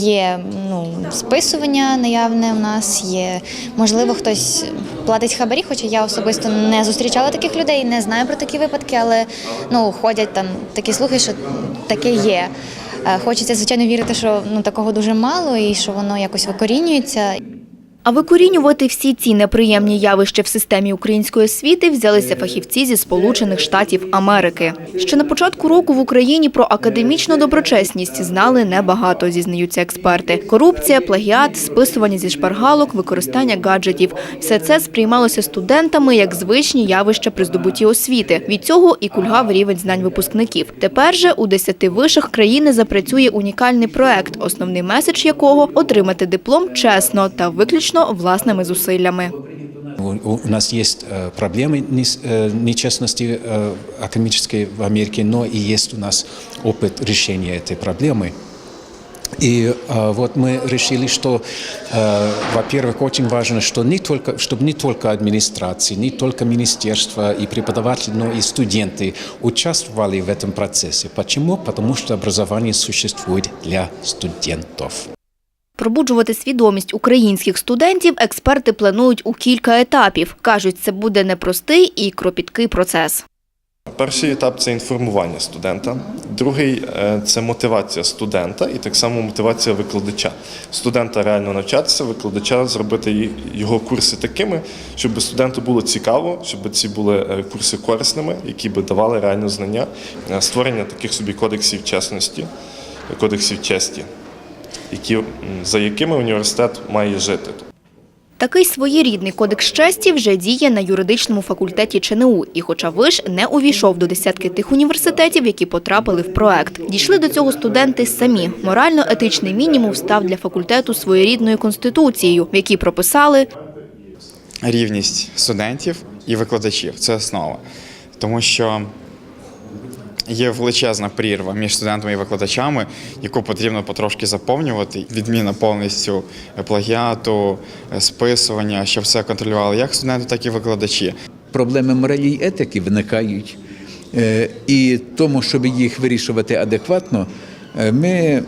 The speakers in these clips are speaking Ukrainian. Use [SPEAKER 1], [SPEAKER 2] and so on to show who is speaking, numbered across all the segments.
[SPEAKER 1] Є ну, списування наявне у нас, є можливо хтось платить хабарі, хоча я особисто не зустрічала таких людей, не знаю про такі випадки, але ну ходять там такі слухи, що таке є. Е, Хочеться звичайно вірити, що ну такого дуже мало і що воно якось викорінюється.
[SPEAKER 2] А викорінювати всі ці неприємні явища в системі української освіти взялися фахівці зі Сполучених Штатів Америки. Ще на початку року в Україні про академічну доброчесність знали небагато, зізнаються експерти. Корупція, плагіат, списування зі шпаргалок, використання гаджетів – все це сприймалося студентами як звичні явища при здобутті освіти. Від цього і кульгав рівень знань випускників. Тепер же у десяти вишах країни запрацює унікальний проект, основний меседж якого – отримати диплом чесно та виключно власними зусиллями.
[SPEAKER 3] У, у нас есть э, проблемы нес- э, нечестности э, академической в Америке, но и есть у нас опыт решения этой проблемы. И э, вот мы решили, что, э, во-первых, очень важно, что не только, чтобы не только администрации, не только министерства и преподаватели, но и студенты участвовали в этом процессе. Почему? Потому что образование существует для студентов.
[SPEAKER 2] Пробуджувати свідомість українських студентів експерти планують у кілька етапів. Кажуть, це буде непростий і кропіткий процес.
[SPEAKER 4] Перший етап це інформування студента, другий е, це мотивація студента і так само мотивація викладача. Студента реально навчатися, викладача зробити його курси такими, щоб студенту було цікаво, щоб ці були е, курси корисними, які би давали реально знання, Е, створення таких собі кодексів чесності, кодексів честі, які, за якими університет має жити.
[SPEAKER 2] Такий своєрідний кодекс честі вже діє на юридичному факультеті ЧНУ. І хоча виш не увійшов до десятки тих університетів, які потрапили в проект. Дійшли до цього студенти самі. Морально-етичний мінімум став для факультету своєрідною конституцією, в якій прописали
[SPEAKER 5] рівність студентів і викладачів це основа. Тому що є величезна прірва між студентами і викладачами, яку потрібно потрошки заповнювати. Відміна повністю плагіату, списування, щоб все контролювали як студенти, так і викладачі.
[SPEAKER 6] проблеми моралі й етики виникають. Е, І тому, щоб їх вирішувати адекватно, е, ми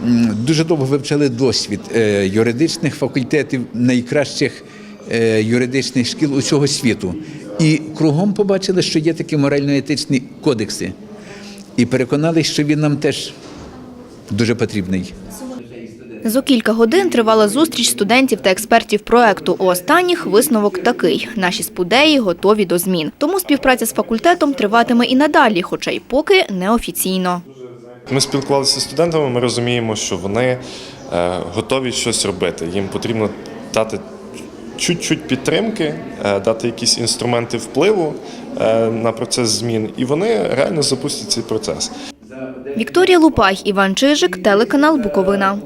[SPEAKER 6] дуже довго вивчали досвід е, юридичних факультетів, найкращих е, юридичних шкіл усього світу. І кругом побачили, що є такі морально-етичні кодекси. І переконалися, що він нам теж дуже потрібний.
[SPEAKER 2] За кілька годин тривала зустріч студентів та експертів проекту. У останніх висновок такий: наші спудеї готові до змін. Тому співпраця з факультетом триватиме і надалі, хоча й поки неофіційно.
[SPEAKER 4] Ми спілкувалися з студентами, ми розуміємо, що вони е, готові щось робити. Їм потрібно дати чуть-чуть підтримки, е, дати якісь інструменти впливу на процес змін, і вони реально запустять цей процес.
[SPEAKER 2] Вікторія Лупай, Іван Чижик, телеканал Буковина.